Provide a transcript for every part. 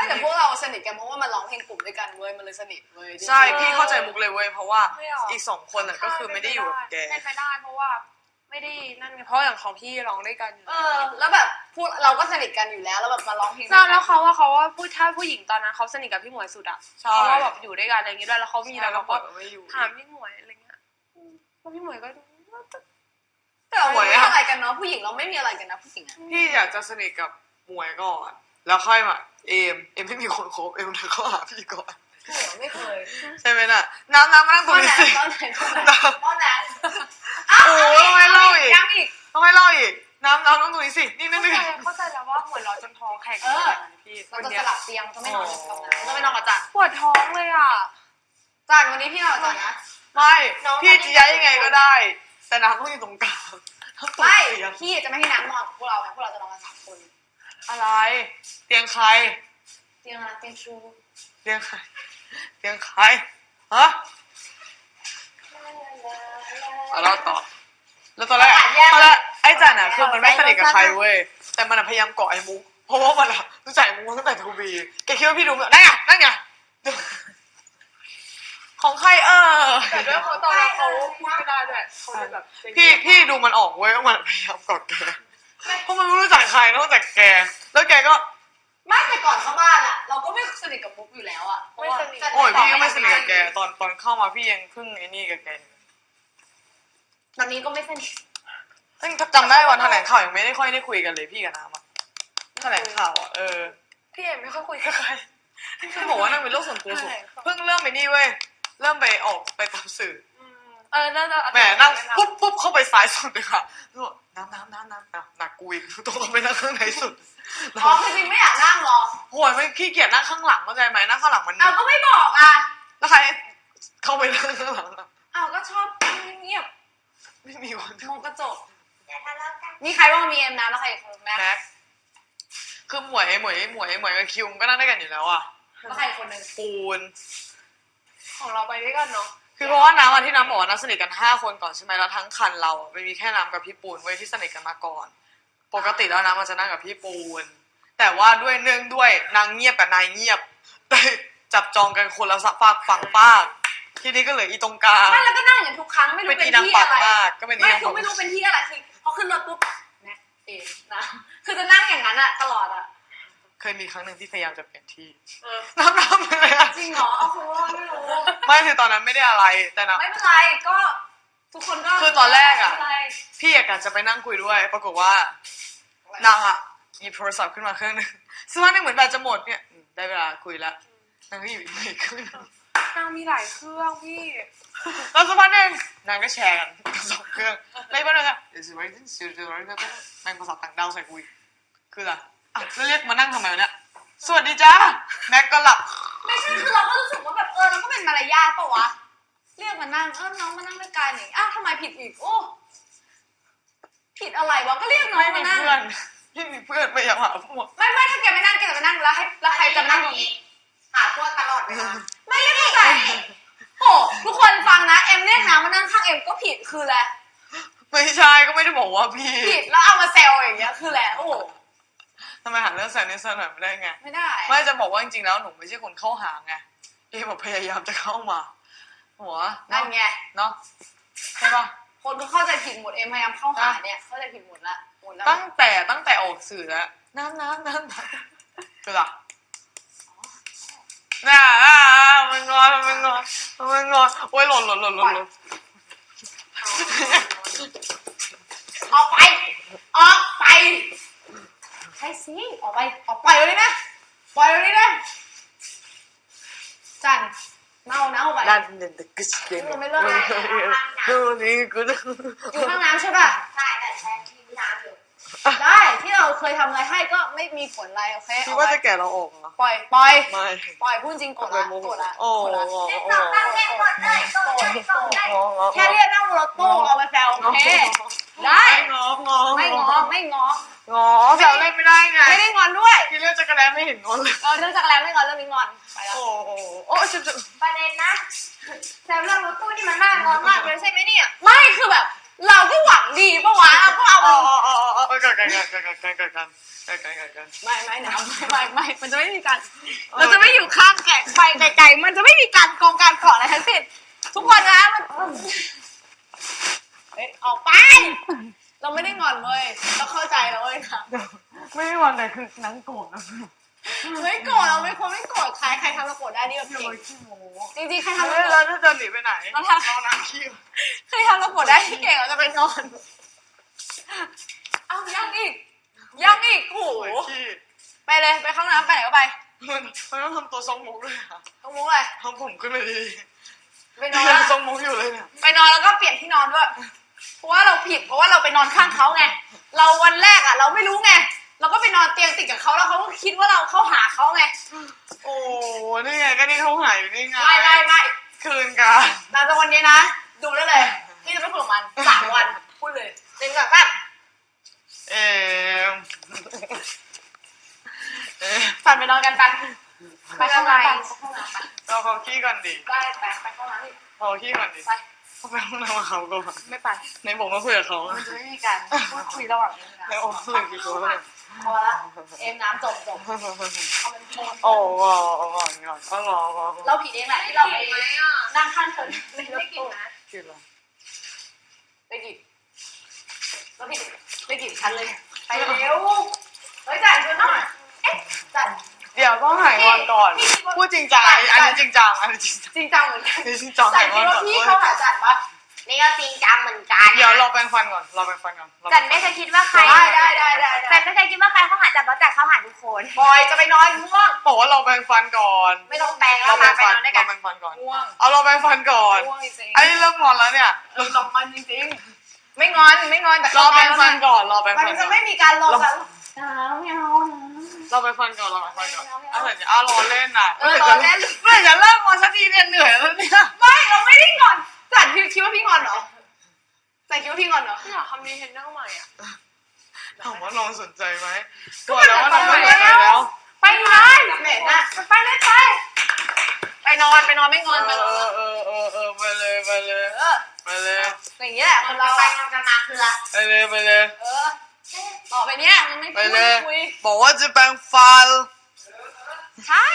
ไม่แต่พวกเราสนิทกันเพราะว่ามันร้องเพลงกลุ่มด้วยกันเว้ยมันเลยสนิทเว้ย ใช่พี่เข้าใจมุกเลยเว้ยเพราะว่าไม่หรอก อีกสองคนน่ะก็คือไม่ได้อยู่กับแก เป็นไปได้เพราะว่าไม่ได้นั่นไงเพราะอย่างของพี่ร้องด้วยกันอยู่เออ แล้วแบบพวกเราก็สนิทกันอยู่แล้วแล้วแบบมาร้องเพลงแล้วแล้วเขาว่าเขาว่าผู้ถ้าผู้หญิงตอนนั้นเขาสนิทกับพี่หมวยสุดอะใช่เพราะว่าแบบอยู่ด้วยกันอะไรอย่างงี้ด้วยแล้วเขามีอะไรใช่เราก็ไม่อยู่ ถามพี่หมวยอะไรเงี้ยอืมแล้วพี่หมวยก็ แต่เราหมวยไม่อะมีอะไรกันเนาะผู้หญิงเราไม่มีอะไรกันนะผู้หญิงอะพี่อยากจะสนิทกับหมวยก่อน แล้วค่อยมาเอมเอมไม่มีคนคบเอมเลยเข้าหาพี่ก่อนไม่เคยใช่ไหมน่ะน้ำน้ำมานั่งตตรองนนี้ไหนสิตอนไหนตอนไหนตอนไหนโอ้ยต้องให้เล่าอีกยังอีกต้องให้เล่าอีกน้ำน้ำนั่งตรงนี้สินี่นี่เข้านี่ใจเข้าใจแล้วว่าเหมือนเราจนท้องแข็งเออพี่เราวันจะเนี้สยลับเตียงจะไม่นอนกับนะจะไม่นอนกับจันปวดท้องเลยอะจันวันนี้พี่นอนกับจันนะไม่น้องพี่จะย้ายยังไงก็ได้ แต่น้ำต้องอยู่ตรงกลางถ้าตกไม่เตียงพี่จะไม่ให้น้ำนอนกับพวกเรานะพวกเราจะนอนกันสามคน อะไร เตียงใคร เตียงอะไรเตียงชูเตียงใคร เตียงใคร ฮะเอาเราต่อ แล้วตอนแรกตอนแรกไอ้จันอะคือมันไม่สนิทกับใครเว้ย แต่มันอะพยายามเกาะไอ้มุก เพราะว่ามันอะรู้จักไอ้มุกตั้งแต่ทูบี แกคิดว่าพี่ดูแบบนั่นไงนั่นไงของใครเออแต่ด้วยเขาตอนนั้นเขาพูดไม่ได้ด้วยเขาเลยแบบพี่พี่ดูมันออกเว้ยว่ามันพยายามเกาะแก เพราะมันไม่รู้จักใครนอกจากแก แล้วแกก็ ไม่แต่ก่อนเข้าบ้านอะเราก็ไม่สนิทกับมุกอยู่แล้วอะเพราะว่าจันโอ้ยพี่ก็ไม่สนิทกับแกตอนตอนเข้ามาพี่ยังเพิ่งไอ้นี่กับแกตอนนี้ก็ไม่สนิทเอ้ยจำได้วันแถลงข่าวยังไม่ได้ค่อยได้คุยกันเลยพี่กับน้ำอะแถลงข่าวอะเออพี่เอ็มไม่ค่อยคุยใคร พี่บอกว่านั่งเป็นโรคส่วนตัวสูงเพิ่งเริ่มไปนี่เว้ยเริ่มไปออกไปตามสื่อ เออน่าจะแหมนั่งปุ๊บปุ๊บเข้าไปซ้ายสุดเลยค่ะแล้วบอกน้ำน้ำน้ำน้ำอะหนักกูอีกตัวเขาไปนั่งข้างในสุดอ๋อคือจริงไม่อยากนั่งหรอโหยไม่ขี้เกียจนั่งข้างหลังเข้าใจไหมนั่งข้างหลังมันเอาก็ไม่บอกอะแล้วใครเข้าไปนั่งข้างหลังอะเอาก็ชอบเงียบไม่มีคนๆมองกระจกมีใครบ้างมีเอ็มนะแล้วใครอีกคนแม็กแม็กคือหมวยหมวยหมวยหมวยกับคิวมันก็นั่งด้วยกันอยู่แล้วอะแล้วใครอีกคนหนึ่งปูนของเราไปด้วยกันเนาะ คือเพราะว่าน้ำอะที่น้ำบอกว่าน้ำสนิทกันห้าคนก่อนใช่ไหมแล้วทั้งคันเราอะไม่มีแค่น้ำกับพี่ปูนเว้ยที่สนิทกันมาก่อน ปกติแล้วน้ำมันจะนั่งกับพี่ปูน แต่ว่าด้วยเนื่องด้วยนางเงียบกับนายเงียบได้จับจองกันคนละสักฝากฝั่งป้าก ทีนี้ก็เหลืออีตรงกลาง ไม่แล้วก็นั่งอย่างทุกครั้งไม่รู้เป็นเป็นอีนางที่ปัดอะไรมากก็เป็นอีไม่นางคืปัอดไม่รู้เป็นที่อะไรคือพอขึ้นรถปุ๊บแม็กเอ็มนะคือจะนั่งอย่างนั้นอะตลอดอะ เคยมีครั้งหนึ่งที่พยายามจะเปลี่ยนที่เออน้ำน้ำเลยอะจริงเหรอเอาคือว่าไม่รู้ ไม่คือตอนนั้นไม่ได้อะไรแต่นะ ไม่เป็นไรก็ทุกคนก็คือตอนแรกอะ ไม่เป็นไรพี่อยากจะไปนั่งคุยด้วย ปรากฏว่านางอะหยิบโทรศัพท์ขึ้นมาเครื่องหนึงซึ่งว่านี่เหมือนแบตจะหมดเนี่ยอืมได้เวลาคุยแล้วนางก็หยิบอีกเครื่องหนึงนางมีหลายเครื่องพี่แล้วสักพักหนึ่งนางก็แชร์กันสองเครื่องแล้วอีกพักหนึ่งอะเดี๋ยวสิวันนี้สิวันนี้นางภาษาต่างดาวใส่คุยคืออะไร อะแล้วเรียกมานั่งทำไมวะเนี่ย สวัสดีจ้าแม็กก็หลับ ไม่ใช่คือเราก็รู้สึกว่าแบบเออเราก็เป็นมารยาทปะวะ เรียกมานั่งเออน้องมานั่งด้วยกันอย่างอ้าวทำไมผิดอีกโอ้ผิดอะไรวะก็เรียกน้องไม่มามีนั่งเพื่อนไม่มีเพื่อนไปยังหาพวกไม่ไม่ถ้าแกไม่นั่งแกจะไปนั่งแล้วให้แล้วใครจะมานั่งตรงนี้ หาพวกตลอดเวลาไม่ได้เข้าใจโอ้ทุกคนฟังนะเอ็มเรียกน้ำมานั่งข้างเอ็มก็ผิดคืออะไรไม่ใช่ก็ไม่ได้บอกว่าพี่ ผิดแล้วเอามาเซลอย่างเงี้ยคือแหละไรโอ้โห ทำไมหาเรื่องใส่ในสนามไม่ได้ไง ไม่ได้ไม่จะบอกว่าจริงๆแล้วหนูไม่ใช่คนเข้าหาไงเอแบบพยายามจะเข้ามา หัวนั่นไงเนาะใช่ปะคนก็เข้าใจผิดหมดเอ็มพยายามเข้าหาเนี่ยเข้าใจผิดหมดละหมดแล้วตั้งแต่ตั้งแต่ออกสื่อแล้วน้ำน้ำน้ำน้ำคืออะไรน่าอ่ามันงอนมันงอนมันงอนโอ้ยหล่นหล่นหล่นหล่นหล่นออกไป ออกไปใช่สิออกไปออกไปเลยนะปล่อยเลยนะจันเน่าเน่าไปนั่นเด็กกึศเด็กไม่เลิกนี่กูอยู่ข้างน้ำใช่ป่ะ ใช่แต่แทนที่น้ำอยู่ได้ที่เราเคยทำอะไรให้ก็ไม่มีผลอะไรโอเคคิดเอาว่าไว้จะแก่เราออกเหรอปล่อยปล่อยไม่ ปล่อยพูดจริงโกรธละโกรธละโอ้โกรธละโหเล่นสองตั้งเล่นหมดเลยโกรธเลยโกรธเลยแค่เรียกนั่งรถตู้เอามาแซวโอเค ได้งองอไม่งอไม่งองอแซวเล่นไม่ได้ไงไม่ได้งอนด้วยพี่เลือกจักรแลไม่เห็นงอนเลยเออเรื่องจากแล้วไม่งอนเรื่องนี้งอนไปแล้วโอ้โหโอ้ชิบชิบประเด็นนะแซมเรื่องรถตู้นี่มันน่างอนมากเลยใช่ไหมเนี่ยไม่คือแบบ เราก็หวังดีปะวะเราก็เอาอ๋ออ๋ออ๋ออ๋อเกิดกันเกิดกันเกิดกันเกิดกันเกิดกันเกิดกันไม่ไม่นะไม่ไม่ไม่มันจะไม่มีการเราจะไม่อยู่ข้างแกะไปไกลๆมันจะไม่มีการโกงการเกาะอะไรทั้งสิ้นทุกคนนะมัน เอ้ยออกไป เราไม่ได้งอนเว้ยเราเข้าใจแล้วเว้ยค่ะไม่ได้วันไหนคือนังโกรธนะไม่โกรธเราไม่ควรไม่โกรธใครใครทำเราโกรธได้นี่แบบเดี๋ยวเก่งมันขี้โม้จริงๆใครแล้ทำเราโกรวธถ้าจะหนีไปไหนเราทำเรานั่งขี้ใครทำเราโกรธได้ที่เก่งเราจะไปนอนเอ้ายังอีก ยังอีกโอ้โหโอ้ยขี้ไปเลยไปเข้าห้องน้ำไปไหนก็ไปมันมันต้องทำตัวทรงมุกด้วยอะต้องมุ้งเลยทำผมขึ้นไปดีไปนอนยังทรงมุกอยู่เลยเนี่ยไปนอนแล้วก็เปลี่ยนที่นอนด้วย เพราะว่าเราผิดเพราะว่าเราไปนอนข้างเขาไงเราวันแรกอะ เราไม่รู้ไงเราก็ไปนอนเตียงติดกับเขาแล้วเขาก็คิดว่าเราเข้าหาเขาไงโอ้นี่ไงก็นี่เขาหายอยู่นี่ไงไม่ไม่ไม่คืนกันหลังจากวันนี้นะดูได้เลยพี่จะไม่คุยกับมันสามวันพูดเลยเต็มกับแบบเอมเอ๊ะฝันไปนอนกันไปไปเข้าห้องน้ำไปเข้าห้องน้ำไปเราเขาขี้ก่อนดิได้ไปไปเข้าห้องน้ำดิเราขี้ก่อนดิไป เขาไปห้องน้ำกับเขาก่อนไม่ไป ในบอกมาคุยกับเขามันจะไม่มีการพูดคุยระหว่างนี้นะในโอ้หนึ่งกี่ตัวเลยพอละเอ็มน้ำจบจบเอามันโทษโอ้โหโอ้โหโอ้โหโอ้โหโอ้โหเราผิดเองแหละที่เราไปไหมอะนั่งข้างเธอในรถไม่กินตู้นะกินอะไรไปกินเราผิดไปกินฉันเลยไปเร็วเฮ้ยจันชวนหน่อยเอ๊ะจัน เดี๋ยวต้องหายงอนก่อน พูดจริงจังอันนี้อันนี้จริงจังอันนี้จริงจังจริงจังเหมือนกันอันนี้จริงจังจัหานยงคิอดนว่าก่อนพี่เว้ยเข้าหาจันปะนี่ก็จริงจังเหมือนกันเดี๋ยวรอแปรงฟันก่อนรอแปรงฟันก่อนรอแปรจังนฟัไม่เคยคิดว่าใครได้ได้ได้ได้จันไม่เคยคิดว่าใครเข้าหาจันเพราะจันเข้าหาทุกคน บอยจะไปนอนง่วง บอกว่าเราแปรงฟันก่อนไม่ต้องแปลงแล้เราวแปรมางไปฟันนอนด้วยเรากันแปรงฟันก่อน ง่วง เอาเราแปรงฟันก่อนง่วงจริงไอ้เริ่มงอนแล้วเนี่ยเราลองมันจริงๆไม่งอนไม่งอนแต่รอแปรงฟันก่อนรอแปรงมันฟันก่จะอน ไม่มีการรอกันน้ำไม่เอานะ เราไปฟันก่อนเราไปฟันก่อนอะเดี๋ยวอะรอเล่นน่ะเออรอเล่น เมื่อไหร่จะเลิกงอนสักทีเนี่ยเหนื่อยแล้วเนี่ยไม่เราไม่ได้งอนจันคิดว่าพี่งอนเหรอจันคิดว่าพี่งอนเหรออยากทำดีเทนเนอร์ใหม่อะถามว่าน้องสนใจไหมก็บอกแล้วว่าน้องไม่สนใจแล้ว ไปเลยเหม็นอะไปเลยไปไปนอนไปนอนไม่งเออนอไปนอนเออเออเออไปเลยไปเลยเออไปเลยอย่างนี้แหละคนเราไปอะนอนกันมาคือละไปเลยไปเลยเออ ต่อไปเนี้ยมันไม่ไปพูดเลยคุยบอกว่าจะแปรงฟัน ใช่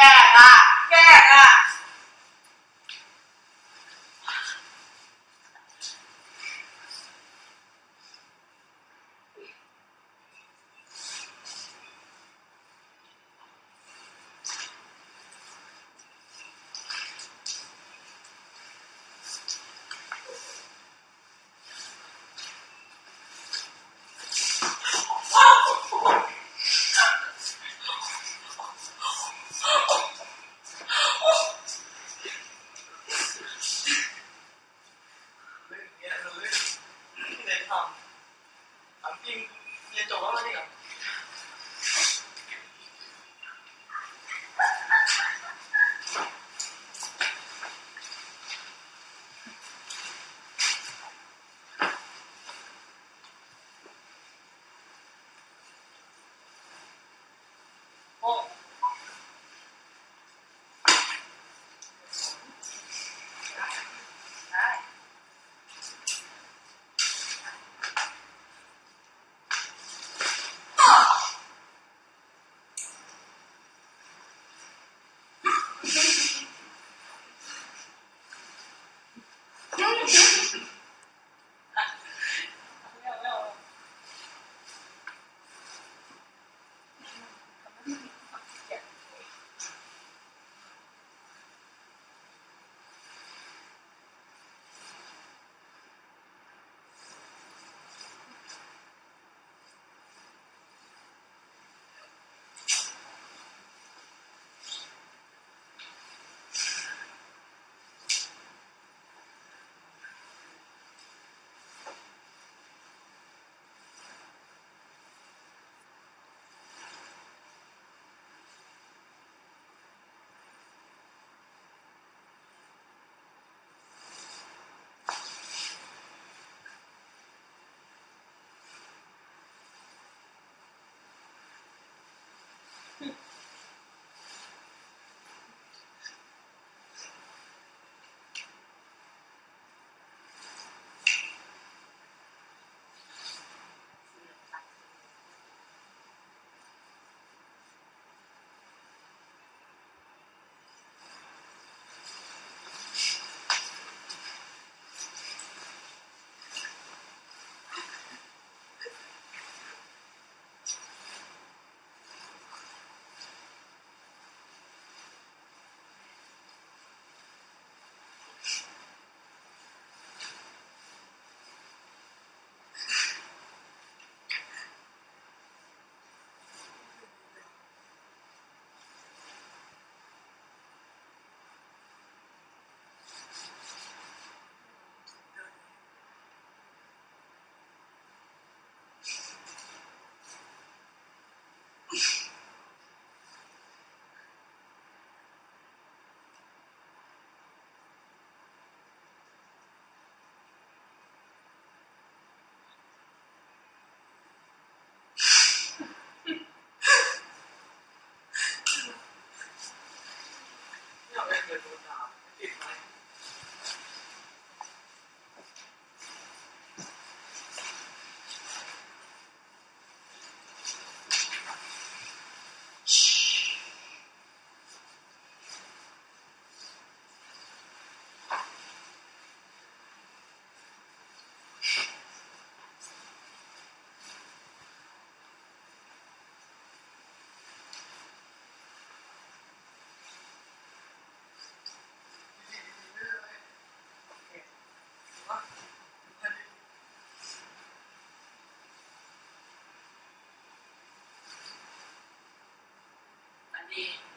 这个这个 good with that. อันนี้